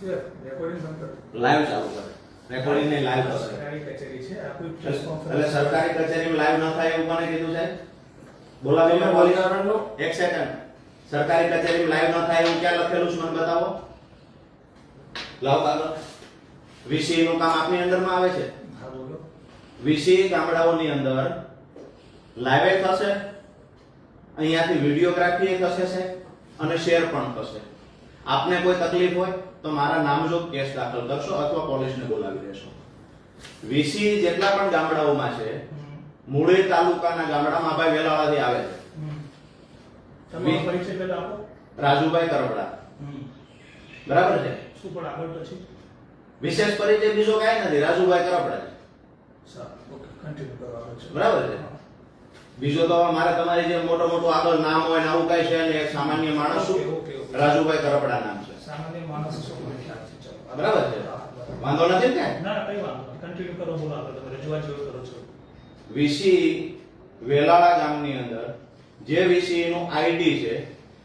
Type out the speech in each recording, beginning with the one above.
કરો. લાઈવ ચાલુ કરે રેકોર્ડિંગ ને લાઈવ થશે સરકારી કચેરી છે આ કોઈ conference એટલે સરકારી કચેરીમાં લાઈવ ન થાય એવું કોને કીધું છે? બોલાવી લો પોલીસ એક સેકન્ડ સરકારી કચેરીમાં લાઈવ ન થાય એવું ક્યાં લખેલું છે મને બતાવો. લાવ કાગળ વીસી નું કામ આપની અંદરમાં આવે છે? વીસી ગામડાઓની અંદર લાઈવ થશે. અહીંયાથી વિડીયોગ્રાફી થશે છે અને શેર પણ થશે. આપને કોઈ તકલીફ હોય તો મારા નામજોગ કેસ દાખલ કરશો અથવા પોલીસને બોલાવી દેશો. વીસી જેટલા પણ ગામડાઓમાં છે મૂળે તાલુકાના ગામડામાં ભાઈ વેલાવાથી આવે છે. રાજુભાઈ કરવડા બરાબર છે? શું પણ આગળ પછી? વિશેષ પરિચય બીજો કાંઈ નથી રાજુભાઈ કરવડા છે. બરાબર છે. બીજો તો મારે તમારી જે મોટો મોટું આગળ નામ હોય ને આવું કઈ છે ને સામાન્ય માણસ ઓકે. રાજુભાઈ કરપડા નામ છે. સામાન્ય માણસ બરાબર છે. વાંધો નથી ને? ના કઈ વાંધો કન્ટિન્યુ કરો બોલો આપણે તમે. રજૂઆત જેવું કરો છો વીસી વેલાળા ગામની અંદર જે વીસી નું આઈડી છે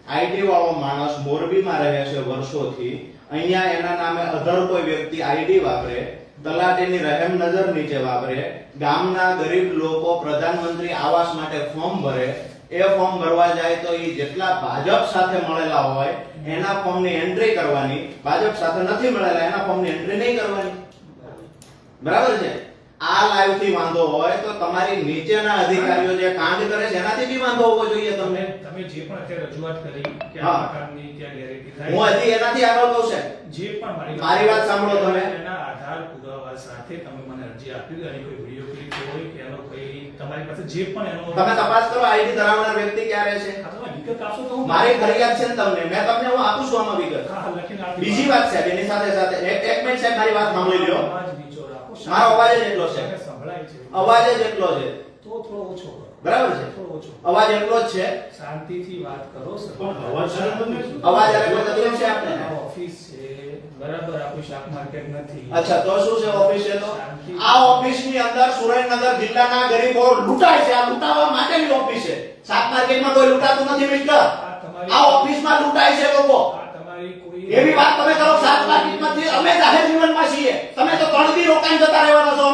આઈડી વાળો માણસ મોરબીમાં રહે છે વર્ષોથી. અહીંયા એના નામે અધર કોઈ વ્યક્તિ આઈડી વાપરે તલાટીની રહેમ નજર નીચે વાપરે ગામના ગરીબ લોકો પ્રધાનમંત્રી આવાસ માટે ફોર્મ ભરે એ ફોર્મ ભરવા જાય તો એ જેટલા ભાજપ સાથે મળેલા હોય, એના ફોર્મની એન્ટ્રી કરવાની. ભાજપ સાથે નથી મળેલા, એના ફોર્મની એન્ટ્રી નહીં કરવાની. બરાબર છે? આ લાઈવથી વાંધો હોય તો તમારી નીચેના અધિકારીઓ જે કાંડ કરે છે, એનાથી બી વાંધો હોવો જોઈએ તમને. તમે જે પણ અત્યારે રજૂઆત કરી કે આ પ્રકારની ત્યાં ગેરંટી થાય હું હજી એનાથી આગળ કહું છે. જે પણ મારી મારી વાત સાંભળો તમે. એના આધાર પુરાવા સાથે તમે મને અરજી આપી અને કોઈ વિડિયો ક્લિપ હોય કે એનો કોઈ તમારી પાસે જે પણ એનો તમે તપાસ કરો આઈડી ધરાવનાર વ્યક્તિ ક્યારે છે? અથવા વિગત આપશો તો હું મારી ફરિયાદ છે તમને. મેં તમને હું આપું છું આમાં વિગત. બીજી વાત છે એની સાથે સાથે. એક એક મિનિટ સાહેબ મારી વાત સાંભળી લ્યો. મારો અવાજ જ એટલો છે. સંભળાય છે. અવાજ જ એટલો છે. તો થોડો ઓછો. બરાબર છે? અવાજ એટલો જ છે. શાંતિથી વાત કરો પણ અવાજ અવાજ અરે તકલીફ છે આપને? ઓફિસ છે. બરાબર આપણું શાક માર્કેટ નથી. અચ્છા તો શું છે ઓફિસ છે તો આ ઓફિસની અંદર સુરેન્દ્રનગર જિલ્લાના ગરીબો લૂંટાય છે. આ લૂંટાવા માટેની ઓફિસ છે. શાક માર્કેટમાં કોઈ લૂંટાતું નથી મિસ્ટર. આ ઓફિસમાં લૂંટાય છે લોકો. આ તમારી કોઈ એવી વાત તમે કરો શાક માર્કેટમાંથી અમે જાહેર જીવનમાં છીએ. તમે તો ત્રણ દી રોકાણ જતા રહેવાના છો.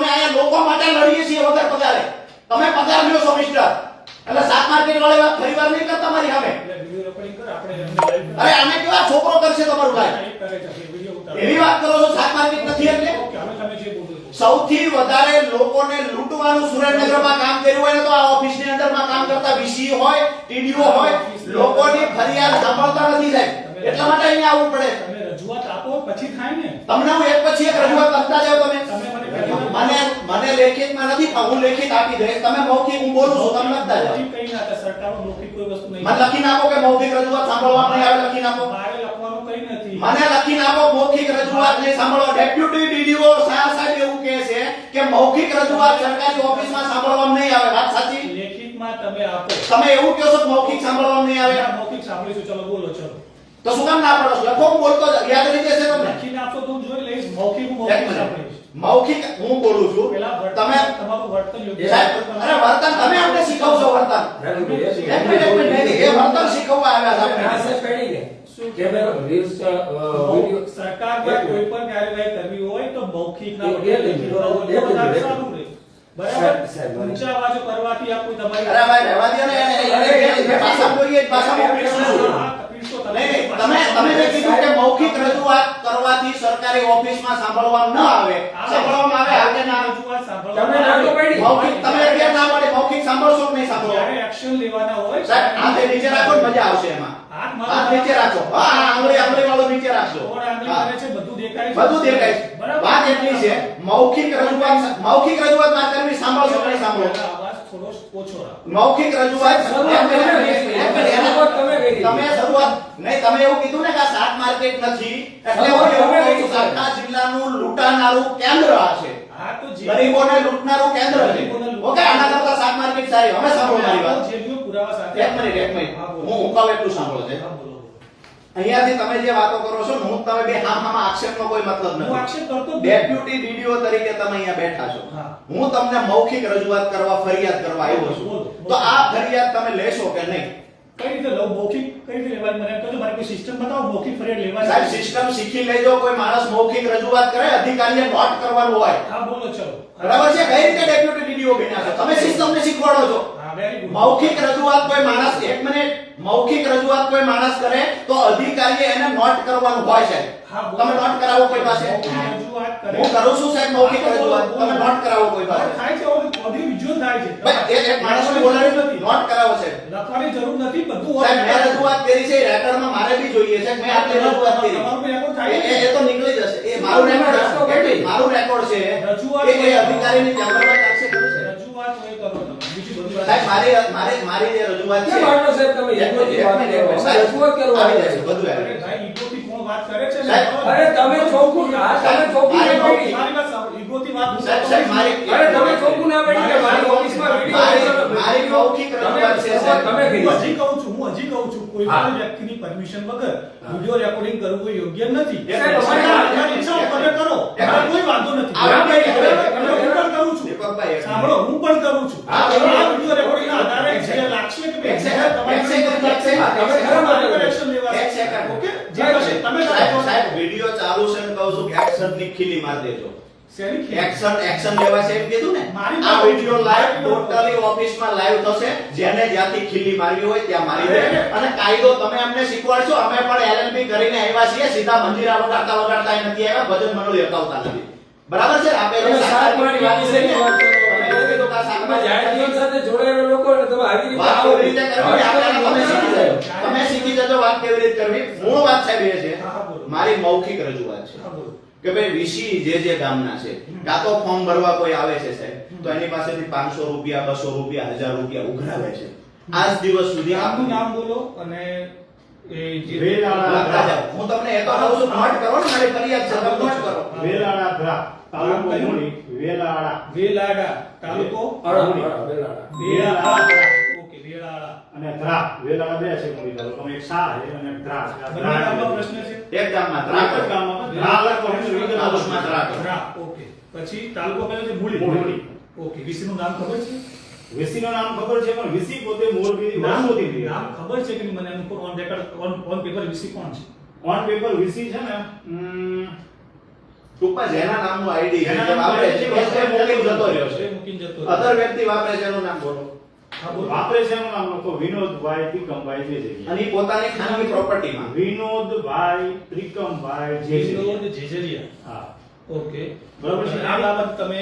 તમે પગાર લ્યો છો મિસ્ટર એટલે શાક માર્કેટ વાળી ફરીવાર નહીં કરતા તમારી સામે? અરે આને કેવા છોકરો કરશે તમારું ઉતારો. એવી વાત કરો છો શાક માર્કેટ નથી એટલે? સૌથી વધારે લોકોને લૂંટવાનું સુરેન્દ્રનગરમાં કામ કર્યું હોય ને તો આ ઓફિસની અંદરમાં કામ કરતા વીસી હોય ટીડીઓ હોય લોકોની ફરિયાદ સાંભળતા નથી સાહેબ. એટલા માટે અહીંયા આવવું પડે. તમે રજૂઆત આપો પછી થાય ને તમને હું એક પછી એક રજૂઆત કરતા જાવ તમે. મને મને લેખિતમાં નથી પણ હું લેખિત આપી દઈશ. તમે મૌખિક હું બોલું છું તમે લખતા જાવ કઈ ના હતા સરકારમાં મૌખિક કોઈ વસ્તુ નહીં. મને લખી નાખો કે મૌખિક રજૂઆત સાંભળવા નહીં આવે લખી નાખો મારે લખવાનું કઈ નથી. મને લખી નાખો મૌખિક રજૂઆત ને સાંભળવા. ડેપ્યુટી ડીડીઓ શાહ સાહેબ એવું કહે છે કે મૌખિક રજૂઆત સરકારી ઓફિસમાં સાંભળવામાં નહીં આવે. વાત સાચી? લેખિતમાં તમે આપો. તમે એવું કહો છો કે મૌખિક સાંભળવામાં નહીં આવે? મૌખિક સાંભળીશું. ચલો બોલો ચલો. તો શું કામ ના પડો છો લખો હું બોલતો યાદ રહી જશે તમને? લખીને આપો તો હું જોઈ લઈશ મૌખિક હું મૌખિક મૌખિક હું બોલું છું? તમે તમારું વર્તન યોગ્ય અરે વર્તન તમે અમને શીખવશો વર્તન. એક મિનિટ એ વર્તન શીખવવા આવ્યા છે આપણે. સરકારમાં કોઈ પણ કાર્યવાહી કરવી હોય તો મૌખિક ના એ- હોય તો એ વધારે એ સારું રહે. બરાબર? સાહેબ, સાહેબ, મારે- ઊંચા અવાજો કરવાથી આ તમારી અરે ભાઈ રહેવા ને બોલીએ ભાષામાં હું પીરસું છું. હા, પીરસો તમે. તમે જે કીધું કે મૌખિક રજૂઆત કરવાથી સરકારી ઓફિસમાં સાંભળવામાં ન આવે સાંભળવામાં આવે? આજે ના રજૂઆત સાંભળવા તમને મૌખિક તમે અત્યારે ના પડે મૌખિક સાંભળશો કે નહીં સાંભળો? જ્યારે એક્શન લેવાના હોય સાહેબ હાથે નીચે રાખો મજા આવશે એમાં. હાથ નીચે રાખો. હા આંગળી આંગળી વાળું નીચે રાખજો. કોણ આંગળી હા. કરે છે? બધું દેખાય બધું દેખાય વાત એટલી છે. મૌખિક રજૂઆત મૌખિક રજૂઆત વાત કરવી સાંભળશો કે નહીં સાંભળો? થોડો ઓછો રાખો. મૌખિક રજૂઆત તમે શરૂઆત નહીં તમે એવું કીધું ને કે આ શાક માર્કેટ નથી. એટલે હું એવું કહું છું કે જિલ્લાનું લૂંટાનારું કેન્દ્ર આ છે. ગરીબોને લૂંટનારું કેન્દ્ર છે. ઓકે આના કરતા શાક માર્કેટ સારી. હવે સાંભળો મારી વાત. પુરાવા સાથે એક મિનિટ એક મિનિટ. હું હું એટલું સાંભળો છે. અહીંયાથી તમે જે વાતો કરો છો હું તમે બે હામ આક્ષેપનો કોઈ મતલબ હું આક્ષેપ કરતો ડેપ્યુટી ડીડીઓ તરીકે તમે અહીંયા બેઠા છો. હા. તમને મૌખિક રજૂઆત કરવા ફરિયાદ કરવા આવ્યો છું. તો આ ફરિયાદ તમે લેશો કે નહીં? કઈ રીતે લઉં? મૌખિક કઈ રીતે લેવાની? મને કહો મારે કોઈ સિસ્ટમ બતાવો? મૌખિક ફરિયાદ સાહેબ લેવાની સિસ્ટમ શીખી લેજો. કોઈ માણસ મૌખિક રજૂઆત કરે અધિકારીએ નોટ કરવાનું હોય. હા બોલો ચલો. બરાબર છે? કઈ રીતે ડેપ્યુટી ડીડીઓ બન્યા છો તમે સિસ્ટમને શીખવાડો છો. મૌખિક રજૂઆત કોઈ માણસ એક મિનિટ. મૌખિક રજૂઆત કોઈ માણસ કરે તો અધિકારીએ એને નોટ કરવાનું હોય છે. તમે નોટ કરાવો કોઈ પાસે? હું કરું છું સાહેબ મૌખિક રજૂઆત. તમે નોટ કરાવો કોઈ પાસે? થાય છે ઓડિયો વિઝ્યુઅલ થાય છે. ભાઈ એક એક માણસને બોલાવી જરૂર નથી. નોટ કરાવો છે લખવાની જરૂર નથી બધું સાહેબ મેં રજૂઆત કરી છે રેકોર્ડમાં મારે બી જોઈએ છે. મેં આટલી રજૂઆત કરી. તમારું રેકોર્ડ થાય એ- એ તો નીકળી જશે. એ મારું રેકોર્ડ મારું રેકોર્ડ છે. રજૂઆત એ એ અધિકારીની ચેમ્બરમાં છે રજૂઆત સાહેબ મારી મારી મારી જે રજૂઆત છે કેમ સાહેબ તમે એક મિનિટ, ઈગોથી એક વાત કરો? કરવા આવી આવ્યા બધું આવી અરે જશે. કોણ વાત કરે છે ને અરે તમે ચોખ્ખું હા તમે ચોખ્ખું ના પાડી. મારી વાત સાંભળો ઈગોથી વાત સાહેબ, સાહેબ, મારી- અરે તમે ચોખ્ખું ના પાડી કે મારી ઓફિસમાં વીડિયો મારી- મૌખિક રજૂઆત છે, સાહેબ. તમે હજી કહું છું હું હજી કહું છું કોઈ પણ વ્યક્તિની પરમિશન વગર વિડિયો રેકોર્ડિંગ કરવું કોઈ યોગ્ય નથી સાહેબ, ઈચ્છા ઉપર કરો. કોઈ વાંધો નથી બરાબર? કરું છું સાંભળો હું પણ કરું છું હા, આ બરાબર. વિડિયો રેકોર્ડિંગ ના આધારે જે લાગશે કે એક ભાઈ સેકન્ડ, તમારી એક સેકન્ડ, એક સેકન્ડ, હા, તમે ખરા મારી પર action લેવાશે. એક સેકન્ડ. ઓકે? જે થશે તમે સાહેબ સાહેબ વિડિયો ચાલુ છે ને કહું છું કે એક્શનની ખીલી માર દેજો. એક્શન એક્શન લેવા છે એમ કીધું ને? આ વિડિયો લાઈવ ટોટલી ઓફિસમાં લાઈવ થશે. જેને જ્યાંથી ખીલી મારવી હોય ત્યાં મારી દે. અને કાયદો તમે અમને શીખવાડશો અમે પણ એલએલબી કરીને આવ્યા છીએ. સીધા મંજીરા વગાડતા વગાડતા નથી આવ્યા ભજન મંડળી હટાવતા નથી. બરાબર છે? આ આ તમે જાહેર જીવન સાથે જોડાયેલા લોકો ને તમે આવી રીતે વાત કેવી રીતે કરવી? આપણે તમે શીખી જજો તમે શીખી જજો વાત કેવી રીતે કરવી? મૂળ વાત સાહેબ એ છે. મારી મૌખિક રજૂઆત છે. કે ભાઈ વીસી જે જે ગામના છે કાં તો ફોર્મ ભરવા કોઈ આવે છે સાહેબ તો એની પાસેથી પાંચસો રૂપિયા બસો રૂપિયા હજાર રૂપિયા ઉઘરાવે છે. આજ દિવસ સુધી આપનું નામ બોલો અને. હું તમને એ તો કહું છું નોટ કરો ને મારી ફરિયાદ છે તમે નોટ કરો. વેલાણા ધ્રા તાલુકો? મૂળી વેલાળા વેલાડા તાલુકો અડા, વેલાડા વેલાળા. ઓકે વેલાળા અને ધ્રા વેલાળા બે છે મૂળી તાલુકો એક સા છે અને ધ્રા ધ્રા પ્રશ્ન છે એક ગામમાં એક ગામમાં ધ્રા લખો વિગત તાલુકામાં ધ્રા. ધરા ઓકે પછી તાલુકો કયો છે મૂળી મૂળી. ઓકે વીસી નું નામ ખબર છે વીસીનું નામ ખબર છે પણ વીસી પોતે મોરબીની નામ છે. નામ ખબર છે કે મને એનું on record on on paper VC કોણ છે ઓન પેપર વીસી છે ને ટૂંકમાં જેના નામનું આઈડી છે. જે વાપરે છે એ મૂકીને જતો રહ્યો છે. મૂકીને જતો અધર વ્યક્તિ વાપરે છે એનું નામ બોલો. હા વાપરે છે એનું નામ લખો વિનોદભાઈ ત્રિકમભાઈ જે જગ્યા અને પોતાની ખાનગી પ્રોપર્ટીમાં. વિનોદભાઈ ત્રિકમભાઈ જે વિનોદ જેજરિયા. હા. ઓકે. બરાબર છે. આ બાબત તમે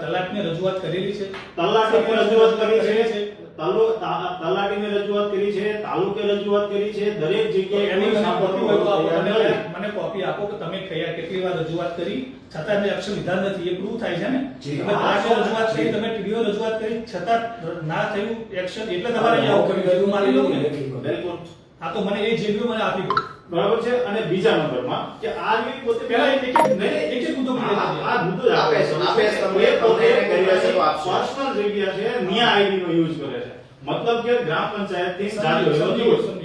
તલાકની રજૂઆત કરેલી છે. તલાકની રજૂઆત કરી છે? તલાટીને રજૂઆત કરી છે તાલુકે રજૂઆત કરી છે દરેક જગ્યાએ મને કોપી આપો કે તમે કયા કેટલી વાર રજૂઆત કરી છતાં મેં અક્ષર લીધા નથી એ પ્રૂવ થાય છે ને. તમે હા, રજૂઆત કરી તમે ટીડીઓ રજૂઆત કરી છતાં ના થયું એક્શન એટલે તમારે આવું કર્યું માની લો બિલકુલ. હા તો મને એ જીવ્યું મને આપી દો બરાબર છે? અને બીજા નંબરમાં કે આ જે પોતે પહેલા એક એક નહીં, એક એક મુદ્દો આ- મુદ્દો આપે છે, આપે છે. તમે એ પોતે છે પર્સનલ જગ્યા છે નિયા આઈડી નો યુઝ કરે છે. મતલબ કે ગ્રામ પંચાયતથી જારી.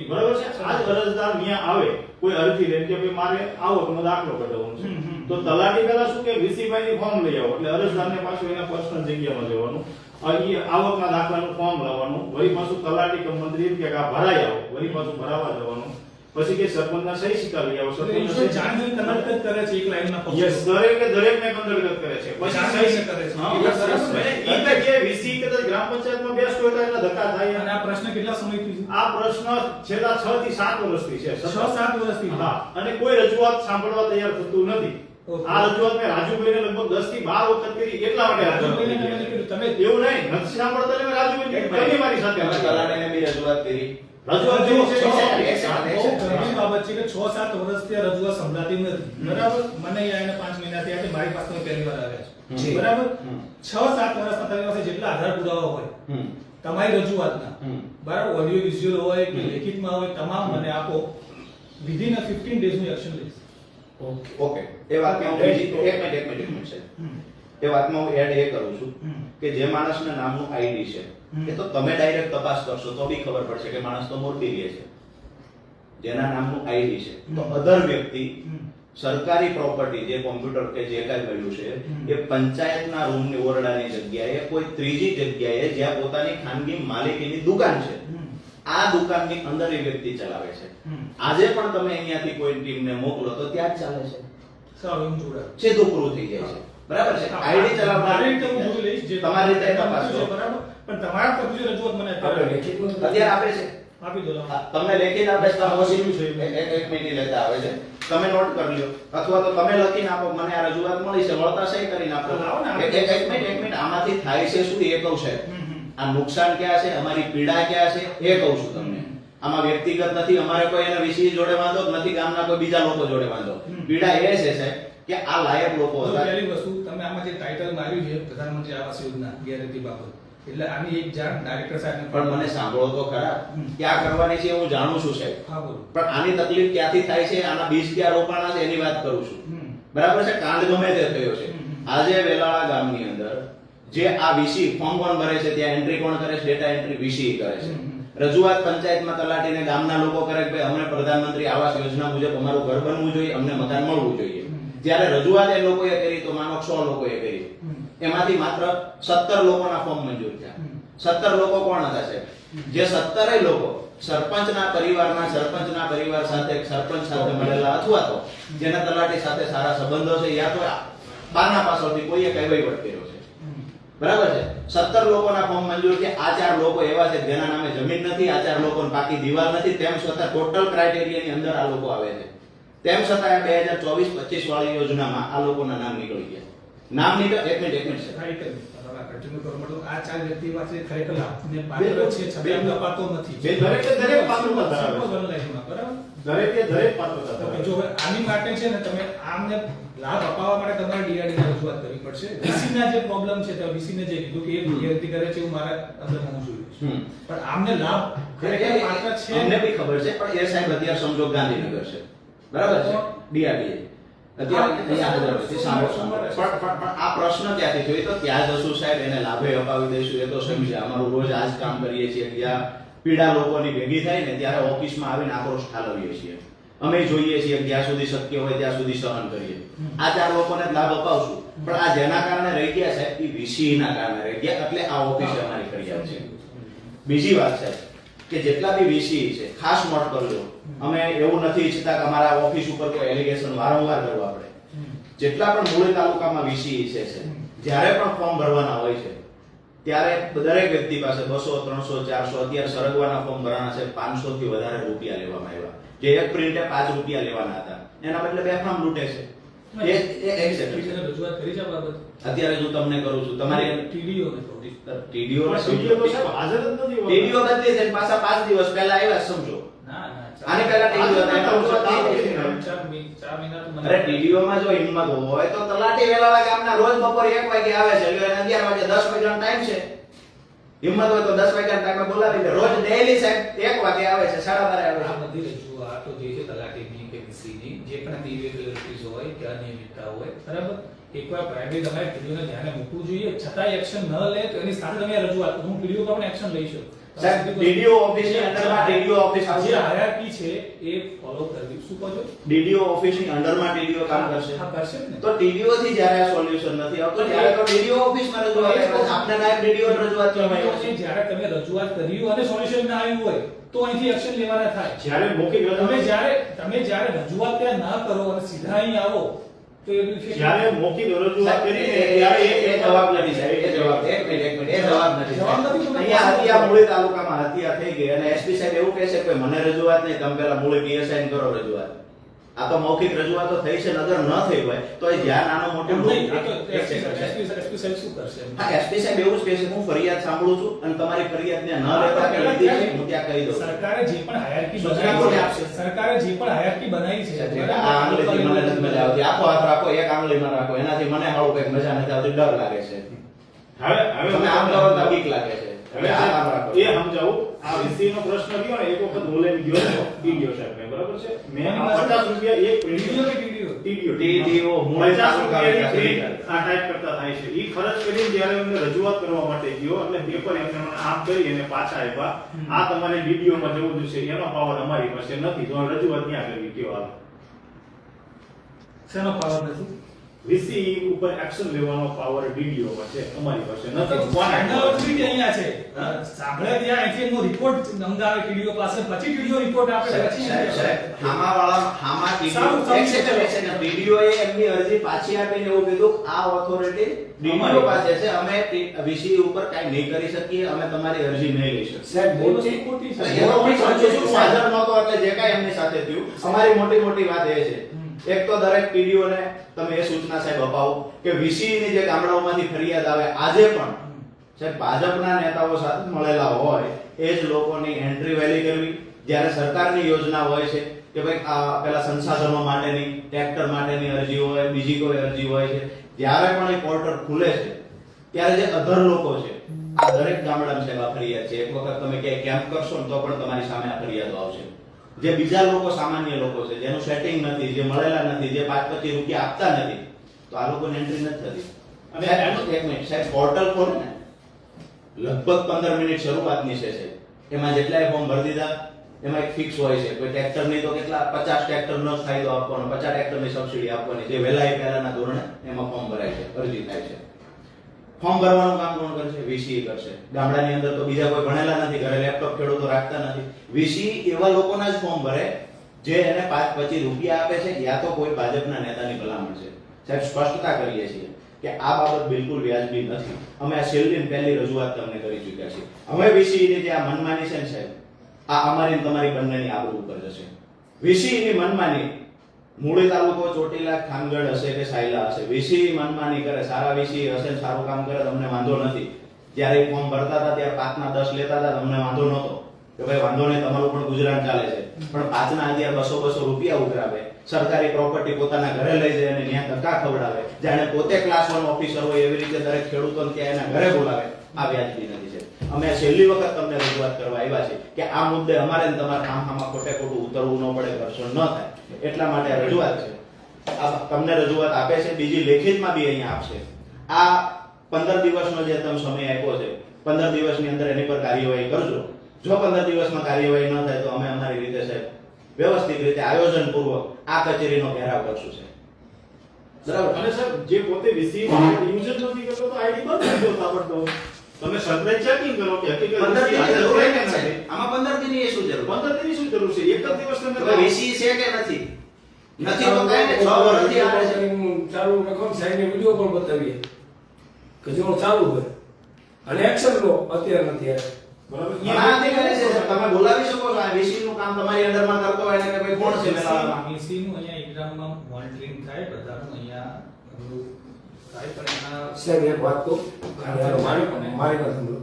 બરાબર છે? આજ અરજદાર નિયા આવે કોઈ અરજી લઈને કે ભાઈ મારે આવકનો દાખલો કઢાવવાનો છે. તો તલાટી પહેલા શું કે વીસીભાઈ ની ફોર્મ લઈ આવો. એટલે અરજદારને પાછું એના પર્સનલ જગ્યામાં જવાનું. અહીં આવકના દાખલાનું ફોર્મ લાવવાનું. વળી પાછું તલાટી કે મંત્રી કે આ ભરાઈ આવો. વળી પાછું ભરાવા જવાનું. પછી કે સરપંચના સહી સિક્કા લઈ આવો એટલે સરપંચના ઈશ્વર જાણીને કન્વર્ટ જ કરે છે એક લાઈનમાં ફક્ત. યસ દરેક દરેકને કંદરગત કરે છે પછી સહી કરે છે. હા, સરસ. ઈ તો જે વીસી કે ગ્રામ પંચાયતમાં બેસતો હોય તો એના ધક્કા થાય અને આ પ્રશ્ન કેટલા સમયથી છે આ પ્રશ્ન છેલ્લા 6 થી 7 વર્ષથી છે છ સાત વર્ષથી હા અને કોઈ રજૂઆત સાંભળવા તૈયાર થતું નથી. આ રજૂઆત મેં રાજુભાઈને લગભગ 10 થી 12 વખત કરી એટલા માટે રાજુભાઈને તમે છે. એવું નહીં નથી સાંભળતા એટલે રાજુભાઈ તમે મારી સાથે તમે બી રજૂઆત કરી. રજૂઆત છે. બાબત કે છ સાત વર્ષથી આ રજૂઆત સંભળાતી નથી. બરાબર? મને અહીંયા એને પાંચ મહિના થયા છે મારી પાસે પહેલી વાર આવ્યા છે. બરાબર? હમ. છ સાત વર્ષમાં તમારી પાસે જેટલા આધાર પુરાવા હોય તમારી રજૂઆતના. બરાબર? ઓડિયો વિઝ્યુઅલ હોય કે. લેખિતમાં હોય તમામ મને આપો. વિધિન અ 15 ડેઝનું એક્શન લઈશ. ઓકે એ વાતમાં હું બીજી એક મિનિટ એક મિનિટ એક મિનિટ સાહેબ. એ વાતમાં હું એડ એ કરું છું કે જે માણસના નામનું આઈડી છે એ તો તમે ડાયરેક્ટ તપાસ કરશો તો બી ખબર પડશે કે માણસ તો મોરબી રહે છે. જેના નામનું આઈડી છે. તો અધર વ્યક્તિ સરકારી પ્રોપર્ટી જે કોમ્પ્યુટર કે જે કાંઈ મળ્યું છે એ પંચાયતના રૂમની ઓરડાની જગ્યાએ કોઈ ત્રીજી જગ્યાએ જ્યાં પોતાની ખાનગી માલિકીની દુકાન છે. આ દુકાનની અંદર એ વ્યક્તિ ચલાવે છે. આજે પણ તમે અહીંયાથી કોઈ ટીમને મોકલો તો ત્યાં જ ચાલે છે. સીધું પૂરું થઈ જાય છે. બરાબર છે? આઈડી જે તમારી રીતે તપાસો બરાબર? પણ તમારા તરફથી રજૂઆત મને અત્યારે આપે છે આપી દો તમને લેખિત આપે છે એક એક મિનિટ લેતા આવે છે. તમે નોટ કરી લ્યો. અથવા તો તમે લખીને આપો મને આ રજૂઆત મળી છે મળતા સહી કરીને આપો. એક મિનિટ એક મિનિટ. આમાંથી થાય છે શું એ કહું છે. આ નુકસાન ક્યાં છે? અમારી પીડા ક્યાં છે? એ કહું છું તમને. આમાં વ્યક્તિગત નથી. અમારે કોઈ એના વિષય જોડે વાંધો નથી. ગામના કોઈ બીજા લોકો જોડે વાંધો. પીડા એ છે સાહેબ કે આ લાયક લોકો હતા. પહેલી વસ્તુ તમે આમાં જે ટાઇટલ માર્યું છે પ્રધાનમંત્રી આવાસ યોજના ગેરંટી બાબત. એટલે આની એક જાણ ડાયરેક્ટર સાહેબ પણ મને સાંભળો તો ખરા. ક્યાં કરવાની છે હું જાણું છું સાહેબ. હા પણ આની તકલીફ ક્યાંથી થાય છે? આના બીજ ક્યાં રોપાણા છે એની વાત કરું છું. બરાબર છે? કાંડ ગમે તે થયો છે. આજે વેલાળા ગામની અંદર જે આ વીસી ફોર્મ કોણ ભરે છે? ત્યાં એન્ટ્રી કોણ કરે છે? ડેટા એન્ટ્રી વીસી કરે છે. રજૂઆત પંચાયતમાં તલાટીને ગામના લોકો કરે કે અમને પ્રધાનમંત્રી આવાસ યોજના મુજબ અમારું ઘર બનવું જોઈએ, અમને મકાન મળવું જોઈએ. જયારે રજૂઆત એ લોકોએ કરી, તો માનો સો લોકોએ કરી. એમાંથી માત્ર 17 લોકોના ફોર્મ મંજૂર થયા. સત્તર લોકો કોણ હતા સાહેબ? જે 17 લોકો સરપંચના પરિવારના સરપંચના પરિવાર સાથે સરપંચ સાથે મળેલા અથવા તો જેના તલાટી સાથે સારા સંબંધો છે, યા તો બારના પાસોથી કોઈએ કહેવાય વટ કર્યો છે. બરાબર છે? સત્તર લોકોના ફોર્મ મંજૂર છે. આ ચાર લોકો એવા છે જેના નામે જમીન નથી, આ ચાર લોકોને પાકી દિવાલ નથી. તેમ છતાં ટોટલ ક્રાઇટેરિયાની અંદર આ લોકો આવે છે. તેમ છતાં બે હજાર ચોવીસ પચીસ વાળી યોજનામાં આ લોકોના નામ નીકળી ગયા. નામ નીકળ એક મિનિટ એક મિનિટ. હવે કરવા માટે આ ચાર વ્યક્તિ પાસે ખરેખર લાભને પાત્ર છે છતાં અપાતો નથી. બે દરેક દરેક પાત્રતા ધરાવે છે. બરાબર? દરેકે દરેક પાત્રતા ધરાવે જો આની માટે છે ને તમે આમને લાભ અપાવવા માટે તમારે ડીઆરડી ની રજૂઆત કરવી પડશે. વીસી ના જે પ્રોબ્લેમ છે તો વીસી ને જે કીધું કે એ વ્યક્તિ કરે છે એવું મારા અંદર હોવું જોઈએ. પણ આમને લાભ ખરેખર પાત્ર છે? અમને બી ખબર છે પણ એ સાહેબ અત્યારે સમજો ગાંધીનગર છે. બરાબર છે? ડીઆરડીએ અત્યારે અહીંયા હાજર છે. સાંભળો, સાંભળો. પણ પણ પણ આ પ્રશ્ન ક્યાંથી થયો? એ તો ત્યાં જશું સાહેબ એને લાભે અપાવી દઈશું એ તો સમજ્યા. અમારું રોજ આ જ કામ કરીએ છીએ જ્યાં પીડા લોકોની ભેગી થાય ને ત્યારે ઓફિસમાં આવીને આક્રોશ ઠાલવીએ છીએ. અમે જોઈએ છીએ જ્યાં સુધી શક્ય હોય ત્યાં સુધી સહન કરીએ. આ ચાર લોકોને લાભ અપાવશું. પણ આ જેના કારણે રહી ગયા સાહેબ? એ વીસી ના કારણે રહી ગયા. એટલે આ ઓફિસ અમારી ફરિયાદ છે. બીજી વાત છે કે જેટલા બી વીસી છે ખાસ નોટ કરજો. અમે એવું નથી ઈચ્છતા કે અમારા ઓફિસ ઉપર કોઈ એલિગેશન વારંવાર કરવા પડે જેટલા પણ મૂળ તાલુકામાં વીસી છે છે જ્યારે પણ ફોર્મ ભરવાના હોય છે ત્યારે દરેક વ્યક્તિ પાસે બસો ત્રણસો ચારસો અત્યારે સરગવાના ફોર્મ ભરવાના છે પાંચસો થી વધારે રૂપિયા લેવામાં આવ્યા. જે એક પ્રિન્ટે પાંચ રૂપિયા લેવાના હતા. એના બદલે બે ફોર્મ લૂંટે છે. અત્યારે હું તમને કરું છું. તમારી ટીડીઓ ટીડીઓ હાજર જ નથી બદલી છે પાછા પાંચ દિવસ પહેલા આવ્યા સમજો. પહેલા અરે માં જો હિંમત હોય તો તલાટી વેલાળા ગામના રોજ બપોરે એક વાગે આવે છે એટલે એને 11 વાગે 10 વાગ્યાનો ટાઈમ છે. હિંમત હોય તો 10 વાગ્યાના ટાઈમે બોલાવી દે રોજ ડેઈલી સાહેબ એક વાગે આવે છે સાડા બારે આવે આ છે બધી રજૂઆતો જે છે તલાટીની કે વીસીની જે પણ ટીવી હોય કે અનિયમિતતા હોય બરાબર? એકવાર પ્રાઇવેટ તમારે પીડીઓને ધ્યાને મૂકવું જોઈએ. છતાંય એક્શન ન લે તો એની સાથે તમે રજૂઆત હું પીડીઓ પર પણ એક્શન લઈશું સાહેબ ડીડીઓ ઓફિસની અંડરમાં ડીડીઓ ઓફિસ આવશે. હાયરાર્કી છે એ ફોલો કરવી શું કહો ડીડીઓ ઓફિસની અંડરમાં ડીડીઓ કામ કરશે. હા કરશે ને. તો ડીડીઓ થી જ્યારે આ સોલ્યુશન નથી આવતું ત્યારે તો ડીડીઓ ઓફિસમાં રજૂઆત આપના નાયબ ડીડીઓ રજૂઆત કરવાની જ્યારે તમે રજૂઆત કરી અને સોલ્યુશન ના આવ્યું હોય તો અહીંથી એક્શન લેવાના થાય. જ્યારે મૌખિક તમે જ્યારે તમે જ્યારે રજૂઆત ત્યાં ના કરો અને સીધા અહીં આવો જ્યારે મૌખિક રજૂઆત સાહેબ, કરી એ- એ- ત્યારે એ- એ જવાબ નથી સાહેબ એ જવાબ એક મિનિટ એક મિનિટ એ જવાબ નથી અહીંયા હતિયા મૂળી તાલુકામાં હત્યા થઈ ગઈ અને એસપી સાહેબ એવું કહે છે કે મને રજૂઆત નહીં તમે પેલા મૂળી પીએસઆઈ કરો રજૂઆત. આ તો મૌખિક રજૂઆતો થઈ છે નગર ન થઈ હોય તો એ જ્યાં નાનો મોટો નહીં, આ તો એક સાહેબ. શું કરશે હા એસપી સાહેબ એવું જ કહે છે હું ફરિયાદ સાંભળું છું અને તમારી ફરિયાદને ન લેતા કે લીધી છે હું ત્યાં કહી દઉં. સરકારે જે પણ હાયરકી બનાવી છે આપશે? સરકારે જે પણ હાયરકી બનાવી છે આ આંગળીથી મને નથી મજા આવતી. આખો હાથ રાખો એક આંગળીમાં રાખો. એનાથી મને હાવ કંઈક મજા નથી આવતી ડર લાગે છે. હવે હવે તમે આમ કરો તો બીક લાગે છે. હવે આ એ સમજાવું. આ વીસી નો પ્રશ્ન ગયો ને? એક વખત હું ગયો હતો ટીડીઓ સાહેબ બરાબર છે? મેં 50 રૂપિયા એક ટીડીઓ કે ટીડીઓ ટીડીઓ ટીડીઓ મૂળ પચાસ રૂપિયાની આ ટાઈપ કરતા થાય છે. ઈ ખર્ચ કરીને જ્યારે એમને રજૂઆત કરવા માટે ગયો એટલે પેપર એમને મને આમ કરી અને પાછા આપ્યા આ તમારે ડીડીઓ માં જવું જોઈશે એનો પાવર અમારી પાસે નથી. તો રજૂઆત ક્યાં કરવી? કયો હાલ? શેનો પાવર નથી? વીસી ઉપર એક્શન લેવાનો પાવર ડીડીઓ માં છે અમારી પાસે. નથી કોને ફાઇનલ ઓથોરિટી અહીંયા છે. સાંભળે ત્યાં અહીંથી એમનો રિપોર્ટ નોંધાવે ટીડીઓ પાસે પછી ટીડીઓ રિપોર્ટ આપે પછી સાહેબ, સાહેબ, આમાં વાળા- આમાં DDO સારું, સારું, એક સેકન્ડ, એક સેકન્ડ. એ એમની અરજી પાછી આપીને એવું કીધું આ ઓથોરિટી અમારી. પાસે છે અમે વીસી ઉપર કાઈ નહીં કરી શકીએ અમે તમારી અરજી નહીં લઈ શકીએ. સાહેબ મોટી ખોટી છે. એનો સંજોગ એટલે જે કાંઈ એમની સાથે થયું. અમારી મોટી મોટી વાત એ છે. એક તો દરેક પીડીઓને તમે એ સૂચના સાહેબ અપાવો કે વીસીની જે ગામડાઓમાંથી ફરિયાદ આવે, આજે પણ સાહેબ ભાજપના નેતાઓ સાથે મળેલા હોય, એ જ લોકોની એન્ટ્રી વહેલી કરવી. જ્યારે સરકારની યોજના હોય છે કે ભાઈ આ પેલા સંસાધનો માટેની ટ્રેક્ટર માટેની અરજી હોય, બીજી કોઈ અરજી હોય છે, જ્યારે પણ એ પોર્ટલ ખુલે છે, ત્યારે જે અધર લોકો છે, આ દરેક ગામડામાં સાહેબ આ ફરિયાદ છે. એક વખત તમે ક્યાંય કેમ્પ કરશો ને તો પણ તમારી સામે આ ફરિયાદો આવશે. જે બીજા લોકો સામાન્ય લોકો છે જેનું સેટિંગ નથી જે મળેલા નથી જે પાંચ પચીસ રૂપિયા આપતા નથી તો આ લોકોને એન્ટ્રી નથી થતી. અને એનું એક મિનિટ સાહેબ પોર્ટલ ખોલે ને લગભગ પંદર મિનિટ શરૂઆતની છે છે એમાં જેટલાય ફોર્મ ભરી દીધા એમાં એક ફિક્સ હોય છે. કોઈ ટ્રેક્ટરની તો કેટલા પચાસ ટ્રેક્ટરનો જ ફાયદો આપવાનો પચાસ ટ્રેક્ટરની સબસિડી આપવાની જે વહેલા એ પહેલાના ધોરણે એમાં ફોર્મ ભરાય છે અરજી થાય છે. ફોર્મ ભરવાનું કામ કોણ કરશે વીસી કરશે. ગામડાની અંદર તો બીજા કોઈ ભણેલા નથી, ઘરે લેપટોપ ખેડૂતો રાખતા નથી. વીસી એવા લોકોના જ ફોર્મ ભરે જે એને પાંચ પચીસ રૂપિયા આપે છે, યા તો કોઈ ભાજપના નેતાની ભલામણ છે. સાહેબ, સ્પષ્ટતા કરીએ છીએ કે આ બાબત બિલકુલ વ્યાજબી નથી. અમે આ છેલ્લી પહેલી રજૂઆત તમને કરી ચૂક્યા છીએ. અમે વીસીની જે આ મનમાની છે ને સાહેબ? આ અમારી તમારી બંનેની આબરૂ ઉપર જશે. વીસીની મનમાની મૂળી તાલુકો ચોટીલા, ખાનગઢ હશે કે સાયલા હશે? વીસી મનમાની કરે, સારા વીસી હશે સારું કામ કરે, તમને વાંધો નથી. જ્યારે ફોર્મ ભરતા હતા, ત્યારે પાંચના દસ લેતા હતા, તમને વાંધો નહોતો. કે ભાઈ, વાંધો નહીં, તમારું પણ ગુજરાન ચાલે છે. પણ પાંચના અત્યારે બસો બસો રૂપિયા ઉઘરાવે. સરકારી પ્રોપર્ટી પોતાના ઘરે લઈ જાય અને ત્યાં ધક્કા ખવડાવે. જાણે પોતે ક્લાસ વન ઓફિસર હોય એવી રીતે દરેક ખેડૂતોને ત્યાં એના ઘરે બોલાવે. આ વ્યાજબી નથી છે. અમે છેલ્લી વખત તમને રજૂઆત કરવા આવ્યા છે કે આ મુદ્દે અમારે તમારા આમાં ખોટે ખોટું ઉતરવું ન પડે, ઘર્ષણ ન થાય. એટલા માટે રજૂઆત છે. તમને રજૂઆત આપે છે, બીજી લેખિતમાં બી અહીંયા આપશે. આ પંદર દિવસનો જે તમે સમય આપ્યો છે, પંદર દિવસની અંદર એની પર કાર્યવાહી કરજો. જો પંદર દિવસમાં કાર્યવાહી ન થાય તો અમે અમારી રીતે સાહેબ વ્યવસ્થિત રીતે આયોજન પૂર્વક આ કચેરીનો ઘેરાવ કરશું છે બરાબર. અને સાહેબ, જે પોતે રિસીવ યુઝર નથી કરતો તો આઈડી બંધ કરી દો તાબડતોબ તમે સરપ્રાઈઝ ચેકિંગ કરો કે હકીકત આમાં પંદર દિનની શું જરૂર પંદર દિન શું જરૂર છે? એક જ દિવસ તમે વીસી છે કે નથી? નથી તો કઈ ને છ વર્ષથી આપણે છે ચાલુ રાખો ને સાહેબને વીડિયો પણ બતાવીએ. કે જો ચાલુ હોય. અને એક્શન લો અત્યારે નથી આવે બરાબર. ઘણા અધિકારી છે તમે બોલાવી શકો છો. આ વીસી નું કામ તમારી અંડરમાં કરતો હોય ને કે ભાઈ કોણ છે મેલાવામાં VC નું અહીંયા મોનિટરિંગ થાય બધાનું સાહેબ એક વાત કહું? મારી વાત સાંભળો.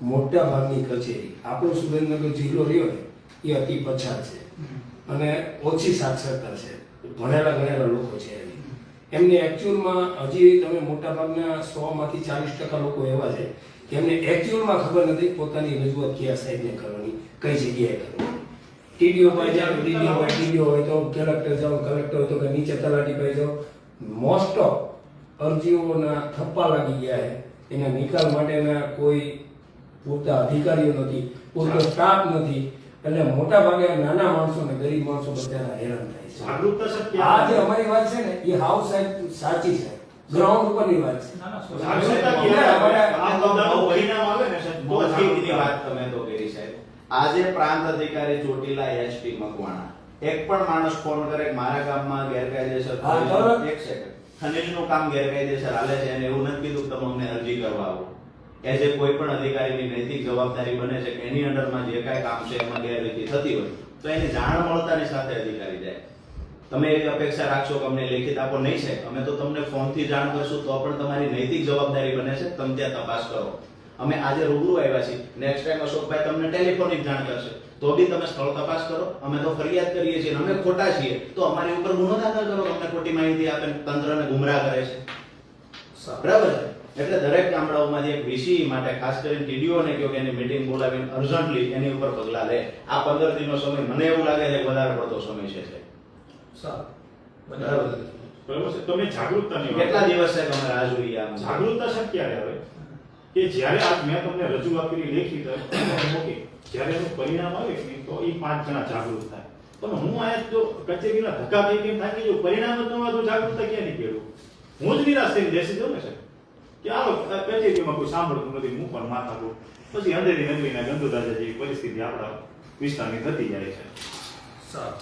મોટા ભાગની કચેરી આપણો સુરેન્દ્રનગર જિલ્લો રહ્યો ને એ અતિ પછાત છે. અને ઓછી સાક્ષરતા છે. ભણેલા ગણેલા લોકો છે. એમને એકચ્યુઅલમાં હજી તમે મોટા ભાગના સો માંથી ચાલીસ ટકા લોકો એવા છે કે એમને એકચ્યુઅલમાં ખબર નથી પોતાની રજૂઆત કયા સાહેબને કરવાની કઈ જગ્યાએ કરવાની. ટીડીઓ પાસે જાઓ ટીડીઓ હોય ટીડીઓ હોય તો કલેક્ટર જાઓ કલેક્ટર હોય તો કે નીચે તલાટી પાસે જાઓ મોસ્ટ ઓફ અરજીઓના થપ્પા લાગી ગયા છે. એના નિકાલ માટેના કોઈ પૂરતા અધિકારીઓ નથી પૂરતો સ્ટાફ નથી એટલે મોટા ભાગે નાના માણસો ને ગરીબ માણસો બધાના હેરાન થાય છે. આ જે અમારી વાત છે ને એ હાઉસ સાહેબ સાચી છે. ગ્રાઉન્ડ ઉપરની વાત છે. આજે પ્રાંત અધિકારી ચોટીલા એસપી મકવાણા. એક પણ માણસ ફોન કરે મારા ગામમાં ગેરકાયદેસર. એક સેકન્ડ ખનીજનું કામ ગેરકાયદેસર હાલે છે અને એવું નથી કીધું તમે અમને અરજી કરવા આવો. એઝ એ કોઈ પણ અધિકારીની નૈતિક જવાબદારી બને છે કે એની અંડરમાં જે કાંઈ કામ છે એમાં ગેરરીતિ થતી હોય, તો એની જાણ મળતાની સાથે અધિકારી જાય. તમે એવી અપેક્ષા રાખશો કે અમને લેખિત આપો નહીં છે અમે તો તમને ફોનથી જાણ કરશું તો પણ તમારી નૈતિક જવાબદારી બને છે, તમે ત્યાં તપાસ કરો. અમે આજે રૂબરૂ આવ્યા છીએ. નેક્સ્ટ ટાઈમ અશોકભાઈ તમને ટેલિફોનિક જાણ કરશે. તો બી તમે સ્થળ તપાસ કરો. અમે તો ફરિયાદ કરીએ છીએ અમે ખોટા છીએ. તો અમારી ઉપર ગુનો દાખલ કરો. અમને ખોટી માહિતી આપે તંત્રને ગુમરાહ કરે છે. બરાબર એટલે દરેક ગામડાઓમાં એક વીસી માટે ખાસ કરીને ટીડીઓ ને કહો કે એની મીટિંગ બોલાવીને અર્જન્ટલી એની ઉપર પગલા લે. આ પંદર દિનનો સમય. મને એવું લાગે છે કે વધારે પડતો સમય છે. બરાબર બરાબર તમે જાગૃતતાની કેટલા દિવસ છે તમે રાહ જોઈએ આમ? જાગૃતતા સર ક્યારે આવે? કે જ્યારે આજ મેં તમને રજૂઆત કરી લેખી મૂકી જ્યારે એનું પરિણામ આવે ને તો એ પાંચ જણા જાગૃત થાય. પણ હું આયા જો કચેરીના ધક્કા થઈ ગઈ થાકી જો પરિણામ જ ન તો જાગૃતતા ક્યાં નીકળ્યું હું જ નિરાશ થઈને બેસી જાઉં ને સાહેબ. કે આવો કચેરીમાં કોઈ સાંભળતું નથી હું પણ માથા કરું પછી અંધેરી નગરીના ગંદુરાજા જેવી પરિસ્થિતિ આપણા વિસ્તારની થતી જાય છે. સારું.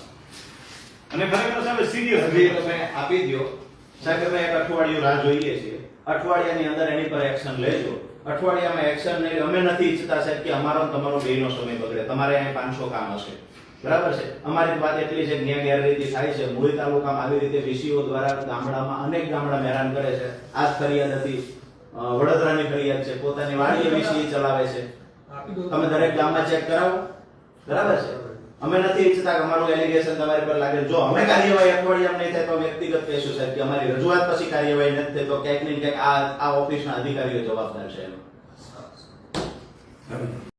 અને ખરેખર સાહેબ સિરિયસ તમે આપી દો સાહેબ અમે એક અઠવાડિયું રાહ જોઈએ છીએ. અઠવાડિયાની અંદર એની પર એક્શન લેજો. અઠવાડિયામાં એક્શન નહીં, અમે નથી ઈચ્છતા સાહેબ કે અમારો તમારો બેનો સમય બગડે. તમારે અહીં પાંચસો કામ હશે. બરાબર છે? અમારી વાત એટલી છે કે ગેરરીતિ થાય છે. મૂળ તાલુકામાં આવી રીતે વીસીઓ દ્વારા ગામડામાં અનેક ગામડા હેરાન કરે છે. આ જ ફરિયાદ હતી. વડોદરાની ફરિયાદ છે. પોતાની વાડીએ વીસી ચલાવે છે. તમે દરેક ગામમાં ચેક કરાવો. બરાબર છે? અમે નથી ઈચ્છતા કે અમારું એલિગેશન તમારી પર લાગે જો અમે કાર્યવાહી અઠવાડિયામાં નહીં થાય, તો વ્યક્તિગત કહેશું સાહેબ કે અમારી રજૂઆત પછી કાર્યવાહી નથી થઈ, તો ક્યાંક ને ક્યાંક આ ઓફિસના અધિકારીઓ જવાબદાર છે.